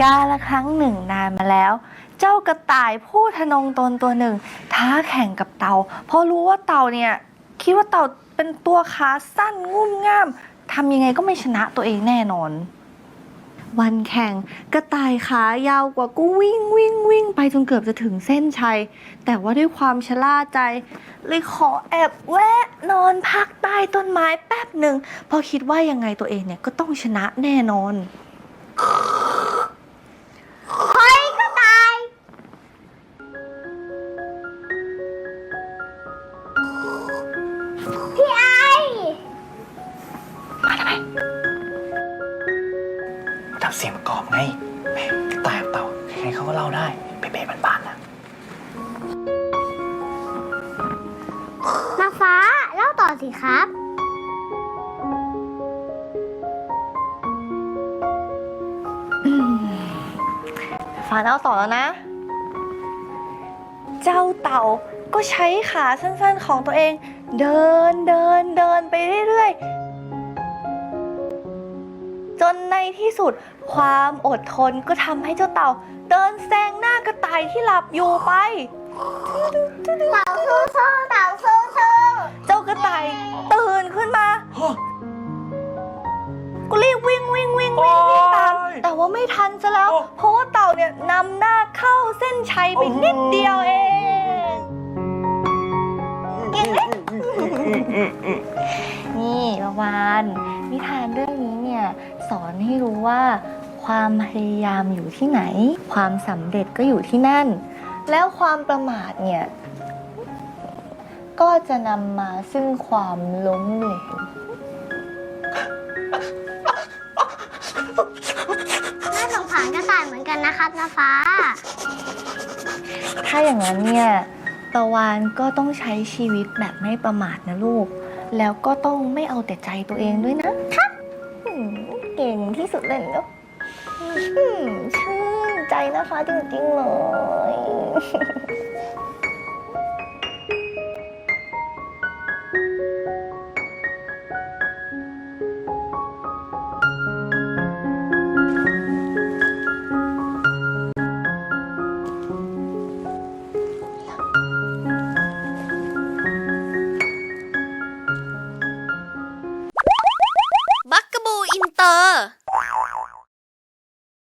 กาละครั้งหนึ่งนานมาแล้ว เจ้ากระต่ายผู้ทะนงตนตัวหนึ่ง ท้าแข่งกับเต่าเพราะรู้ว่าเต่าเนี่ยคิดว่าเต่าเป็นตัวขาสั้นงุ่มง่ามทำยังไงก็ไม่ชนะตัวเองแน่นอน วันแข่งกระต่ายขายาวกว่าก็วิ่งวิ่งวิ่งไปจนเกือบจะถึงเส้นชัย แต่ว่าด้วยความชะล่าใจ เลยขอแอบแวะนอนพักใต้ต้นไม้แป๊บหนึ่งเพราะคิดว่ายังไงตัวเองเนี่ยก็ต้องชนะแน่นอน ทำไมทำเสียงประกอบไงแหมกระต่ายกับเต่าใครๆเขาก็เล่าได้เป๊ะๆบานๆนะ มาฟ้าเล่าต่อสิครับ ฟ้าเล่าต่อแล้วนะ เจ้าเต่าก็ใช้ขาสั้นๆของตัวเอง เดินเดินเดินไปเรื่อย ที่สุด ความอดทนก็ทำให้เจ้าเต่า เดินแซงหน้ากระต่ายที่หลับอยู่ไป เต่าสู้สู้เต่าสู้สู้เจ้ากระต่ายตื่นขึ้นมา ก็รีบวิ่งวิ่งวิ่งวิ่งวิ่งตามโอ้ยแต่ว่าไม่ทันซะแล้วโอ้เพราะว่าเต่าเนี่ยนำหน้าเข้าเส้นชัยไปนิดเดียวเองเก่งไหม นี่ประวานนิทานเรื่องนี้เนี่ยสอนให้รู้ว่าความพยายามอยู่ที่ไหน ความสำเร็จก็อยู่ที่นั่น แล้วความประมาทเนี่ย ก็จะนำมาซึ่งความล้มเหลวน่าสงสารกระต่ายเหมือนกันนะครับนาฟ้า ถ้าอย่างนั้นเนี่ยตะวานก็ต้องใช้ชีวิตแบบไม่ประมาทนะลูก แล้วก็ต้องไม่เอาแต่ใจตัวเองด้วยนะครับเก่งที่สุดเลยเนาะชื่นใจนะคะจริงๆเลย